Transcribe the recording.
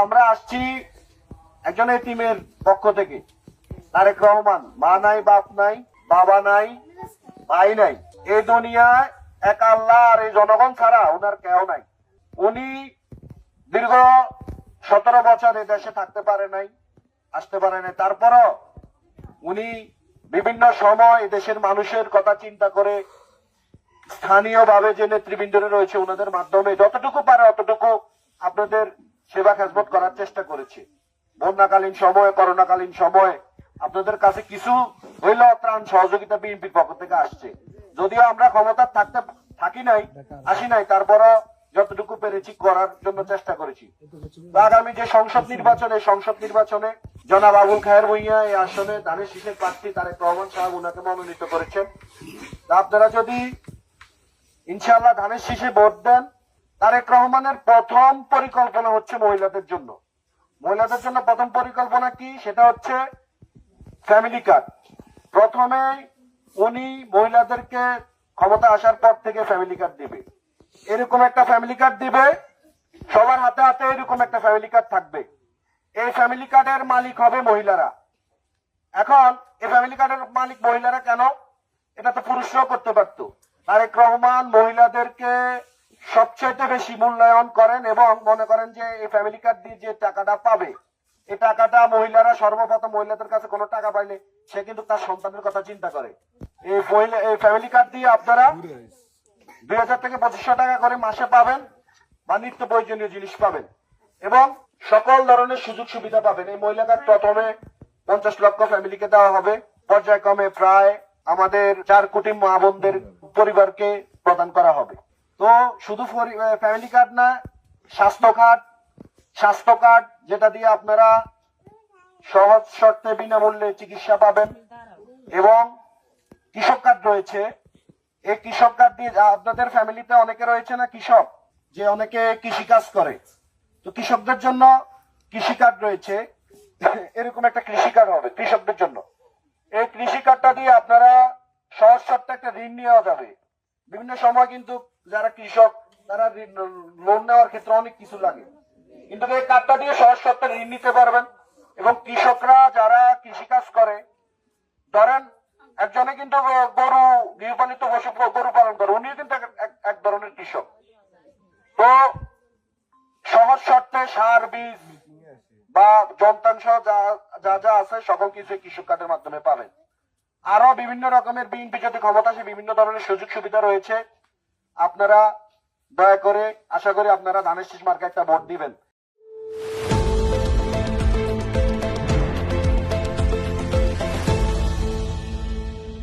আমরা আসছি একজন এতিমের পক্ষ থেকে। তারেক রহমান, মা নাই, বাপ নাই, বাবা নাই, ভাই নাই। এ দুনিয়ায় এক আল্লাহ আর এই জনগণ ছাড়া ওনার কেউ নাই। উনি দীর্ঘ সতেরো বছর এ দেশে থাকতে পারে নাই, আসতে পারে নাই। তারপরও উনি বিভিন্ন সময় দেশের মানুষের কথা চিন্তা করে স্থানীয়ভাবে যে নেতৃবৃন্দরা রয়েছে, ওনাদের মাধ্যমে যতটুকু পারে অতটুকু আপনাদের সেবা খেজমত করার চেষ্টা করেছে। বন্যাকালীন সময়ে, করোনাকালীন সময়ে আপনাদের কাছে কিছু হইলেও ত্রাণ সহযোগিতা বিএনপির পক্ষ থেকে আসছে। যদিও আমরা ক্ষমতা থাকতে, থাকি নাই, আসি নাই, তারপরও যতটুকু পেরেছি করার জন্য চেষ্টা করেছি। আগামী যে সংসদ নির্বাচনে সংসদ নির্বাচনে জনাব আবুল খায়ের ভুইয়া এই আসনে ধানের শীষের প্রার্থী তারেক রহমান সাহেব ওনাকে মনোনীত করেছেন। আপনারা যদি ইনশাআল্লাহ ধানের শীষে ভোট দেন তারেক রহমানের প্রথম পরিকল্পনা হচ্ছে মহিলাদের জন্য। মহিলাদের জন্য প্রথম পরিকল্পনা কি? সেটা হচ্ছে ফ্যামিলি কার্ড প্রথমে উনি মহিলাদেরকে ক্ষমতা আসার পর থেকে ফ্যামিলি কার্ড দিবে। এরকম একটা ফ্যামিলি কার্ড দিবে, সবার হাতে হাতে এরকম একটা ফ্যামিলি কার্ড থাকবে। এই ফ্যামিলি কার্ডের মালিক হবে মহিলারা। এখন এই ফ্যামিলি কার্ডের মালিক মহিলারা কেন? এটা তো পুরুষরাও করতে পারতো। তারেক রহমান মহিলাদেরকে সবচেয়ে বেশি মূল্যায়ন করেন এবং মনে করেন যে এই ফ্যামিলি কার্ড দিয়ে যে টাকাটা পাবে, এই টাকাটা মহিলারা সর্বপ্রথম মহিলাদের কাছে কোনো টাকা পাইলে সে কিন্তু তার সন্তানের কথা চিন্তা করে। এই মহিলা, এই ফ্যামিলি কার্ড দিয়ে আপনারা দুই হাজার থেকে পঁচিশশো টাকা করে মাসে পাবেন বা নিত্য প্রয়োজনীয় জিনিস পাবেন এবং সকল ধরনের সুযোগ সুবিধা পাবেন। এই মহিলা কার্ড প্রথমে পঞ্চাশ লক্ষ ফ্যামিলিকে দেওয়া হবে। পর্যায়ক্রমে প্রায় আমাদের চার কোটি মা বোনদের পরিবারকে প্রদান করা হবে। তো শুধু ফ্যামিলি কার্ড না, স্বাস্থ্য কার্ড স্বাস্থ্য কার্ড যেটা দিয়ে আপনারা সহজ শর্তে বিনামূল্যে চিকিৎসা পাবেন। এবং কৃষক কার্ড রয়েছে। এই কৃষক কার্ড দিয়ে আপনাদের ফ্যামিলিতে অনেকে রয়েছে না কৃষক? যে অনেকে কৃষি কাজ করে। তো কৃষকদের জন্য কৃষি কার্ড রয়েছে। এরকম একটা কৃষি কার্ড হবে কৃষকদের জন্য। এই কৃষি কার্ডটা দিয়ে আপনারা সহজ শর্তে একটা ঋণ নেওয়া যাবে। বিভিন্ন সময় কিন্তু যারা কৃষক, তারা লোন নেওয়ার ক্ষেত্রে অনেক কিছু লাগে। কিন্তু এই কার্ডটা দিয়ে সহজ শর্তে ঋণ নিতে পারবেন। এবং কৃষকরা যারা কৃষিকাজ করে, ধরেন একজনে কিন্তু গরু, গৃহপালিত পশু গরু পালন করে, উনিও কিন্তু এক- ধরনের কৃষক। তো সহজ শর্তে সার, বীজ বা যন্ত্রাংশ যা যা যা আছে, সকল কিছু কৃষক কার্ডের মাধ্যমে পাবেন। আরও বিভিন্ন রকমের বিএনপি যদি ক্ষমতা আসে বিভিন্ন ধরনের সুযোগ সুবিধা রয়েছে আপনারা দয়া করে আশা করি আপনারা ধানের শীষ মার্কে একটা ভোট দিবেন।